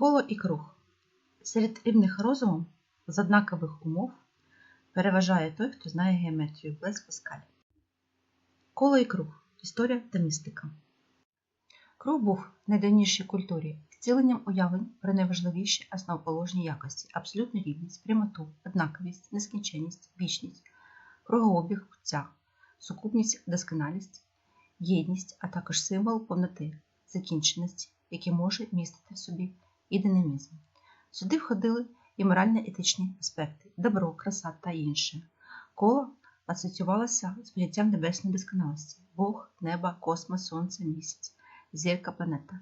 Коло і круг. Серед рівних розумом з однакових умов переважає той, хто знає геометрію Блес Паскаль. Коло і круг. Історія та містика. Круг був в найдавнішій культурі втіленням уявлень про найважливіші основоположні якості, абсолютну рівність, прямоту, однаковість, нескінченність, вічність, кругообіг пуття, сукупність, досконалість, єдність, а також символ повноти, закінченості, який може містити в собі і динамізм. Сюди входили і морально-етичні аспекти, добро, краса та інше. Коло асоціювалося з поняттям небесної досконалості Бог, небо, космос, сонце, місяць, зірка, планета.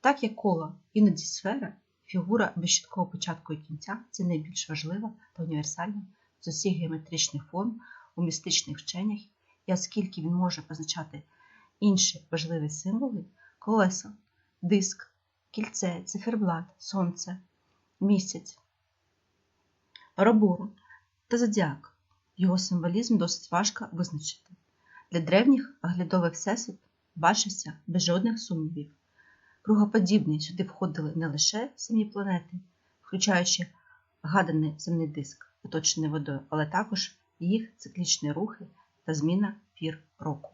Так як коло іноді сфера, фігура без чіткого початку і кінця це найбільш важлива та універсальна з усіх геометричних форм у містичних вченнях, і оскільки він може позначати інші важливі символи, колесо, диск, кільце, циферблат, сонце, місяць, Парабора та зодіак. Його символізм досить важко визначити. Для древніх оглядовий всесвіт бачився без жодних сумнівів. Кругоподібні сюди входили не лише самі планети, включаючи гаданий земний диск, оточений водою, але також їх циклічні рухи та зміна пір року.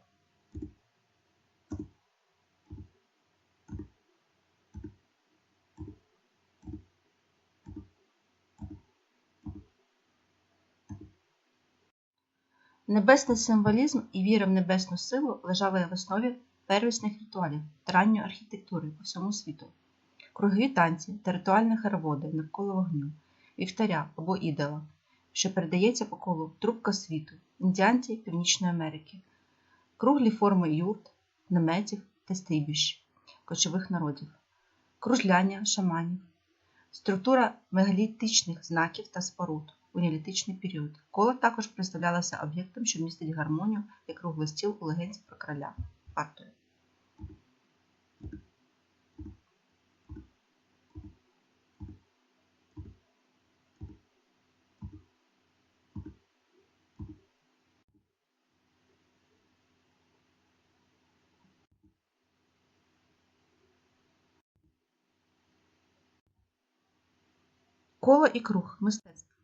Небесний символізм і віра в небесну силу лежали в основі первісних ритуалів та ранньої архітектури по всьому світу. Кругові танці та ритуальні хороводи навколо вогню, вівтаря або ідола, що передається по колу трубка світу, індіанці Північної Америки, круглі форми юрт, наметів та стрібіщ кочових народів, кружляння шаманів, структура мегалітичних знаків та споруд у неолітичний період. Коло також представлялося об'єктом, що містить гармонію і круглий стіл у легенді про короля Артура. Коло і круг мистецтво.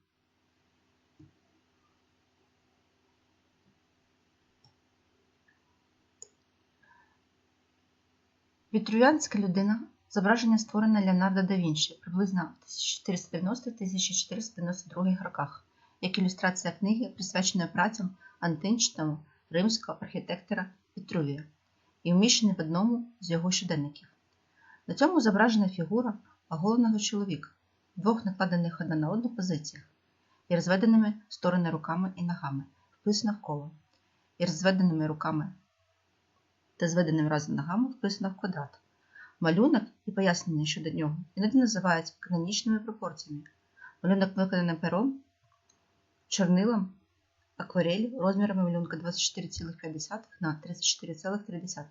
Вітрувіанська людина зображення створене Леонардо да Вінчі приблизно в 1490-1492 роках, як ілюстрація книги, присвяченої працям античного римського архітектора Вітрувія і вміщений в одному з його щоденників. На цьому зображена фігура оголеного чоловіка в двох накладених одна на одну позиціях і розведеними сторони руками і ногами, вписано в коло, і розведеними руками та зведеним разом ногами вписано в квадрат. Малюнок і пояснення щодо нього іноді називають канонічними пропорціями. Малюнок виконаний пером, чорнилом, акварель розмірами малюнка 24,5 на 34,3.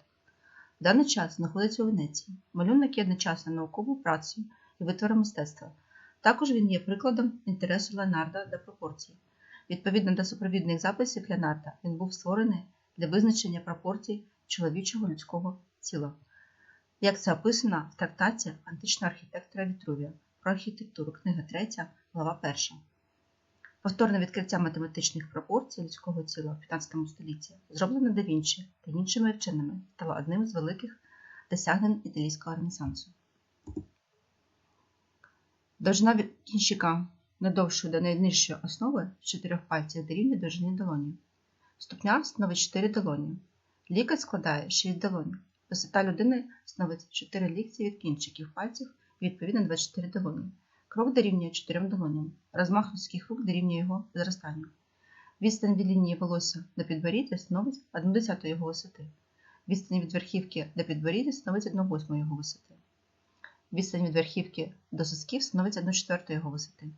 В даний час знаходиться у Венеції. Малюнок є одночасно науковою працею і витвором мистецтва. Також він є прикладом інтересу Леонарда до пропорцій. Відповідно до супровідних записів Леонарда, він був створений для визначення пропорцій чоловічого людського тіла. Як це описано в трактаті античного архітектора Вітрувія про архітектуру, книга 3, глава 1. Повторне відкриття математичних пропорцій людського тіла в 15 столітті, зроблене да Вінчі та іншими вченими, стало одним з великих досягнень італійського ренесансу. Довжина кінчика надовшої до найнижчої основи з чотирьох пальців дорівнює довжині долоні. Ступня становить 4 долоні. Лікоть складає 6 долонів. Висота людини становить 4 лікті від кінчиків пальців відповідно 24 долоні. Крок дорівнює 4 долоням. Розмах людських рук дорівнює його зростанню. Відстань від лінії волосся до підборіддя становить 1 десяту його висоти. Відстань від верхівки до підборіддя становить 1 восьму його висоти. Відстань від верхівки до сосків становить 1 четверту його висоти.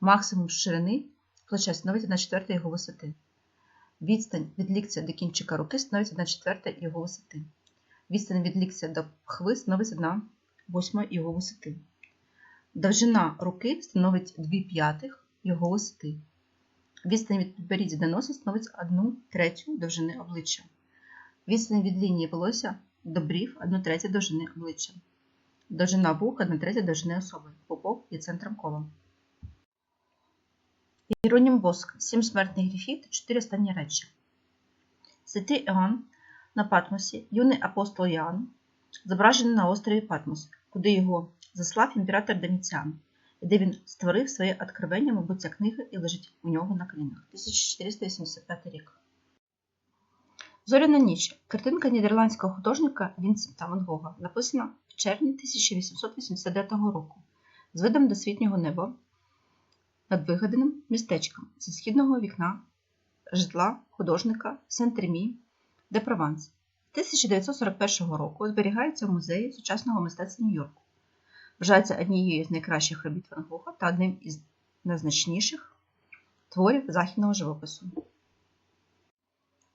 Максимум ширини плеча становить 1 четверта його висоти. Відстань від ліктя до кінчика руки становить 1 четверта його висоти. Відстань від ліктя до пхви становить 1 восьма його висоти. Довжина руки становить 2 п'ятих його висоти. Відстань від підборіддя до носа становить 1 третю довжини обличчя. Відстань від лінії волосся до брів 1 третя довжини обличчя. Довжина вуха на третя довжини особи. Пупок є центром кола. Єронім Боск. Сім смертних гріхів та чотири останні речі. Святий Іоанн на Патмосі, юний апостол Іоанн, зображений на острові Патмос, куди його заслав імператор Доміціан, де він створив своє откровення, мабуть, ця книга і лежить у нього на колінах. 1485 рік. Зоряна ніч. Картинка нідерландського художника Вінсента Ван Гога, написана в червні 1889 року з видом досвітнього неба над вигаданим містечком зі східного вікна житла художника Сент-Ремі де Прованс. 1941 року зберігається в музеї сучасного мистецтва Нью-Йорку. Вважається однією з найкращих робіт Ван Гога та одним із найзначніших творів західного живопису.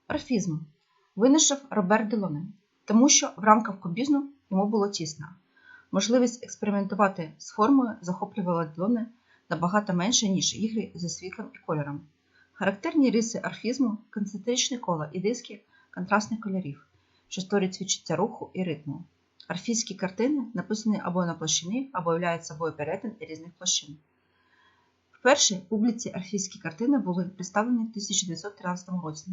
Орфізм винайшов Роберт Делоне, тому що в рамках кубізму йому було тісно. Можливість експериментувати з формою захоплювала Делоне набагато менше, ніж ігри зі світлом і кольором. Характерні риси орфізму концентричне коло і диски контрастних кольорів, що створюють відчуття руху і ритму. Орфійські картини написані або на площині, або являють собою перетин різних площин. Вперше публіці орфійські картини були представлені в 1913 році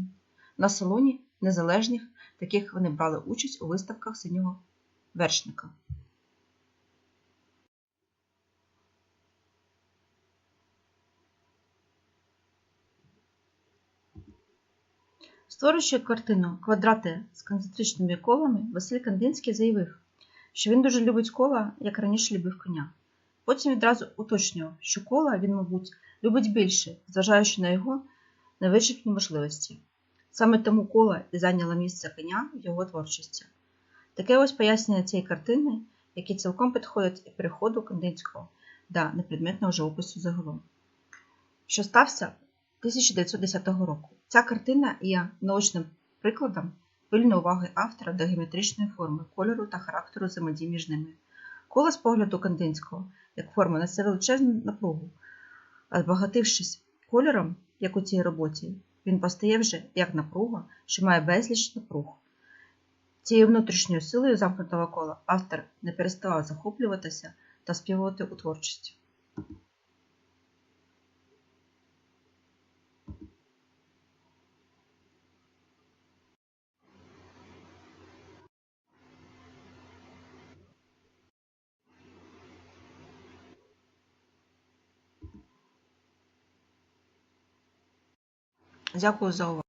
на салоні незалежних, таких вони брали участь у виставках синього вершника. Створюючи картину квадрати з концентричними колами, Василь Кандинський заявив, що він дуже любить кола, як раніше любив коня. Потім відразу уточнював, що кола він, мабуть, любить більше, зважаючи на його невичерпні можливості. Саме тому кола і зайняла місце коня в його творчості. Таке ось пояснення цієї картини, яке цілком підходить і переходу Кандинського до непредметного живопису загалом. Що стався 1910 року. Ця картина є наочним прикладом пильної уваги автора до геометричної форми, кольору та характеру взаємодії між ними. Коло з погляду Кандинського, як форма, несе величезну напругу, а збагатившись кольором, як у цій роботі, він постає вже як напруга, що має безліч напруг. Цією внутрішньою силою замкнутого кола автор не переставав захоплюватися та співувати у творчості. Дякую за увагу.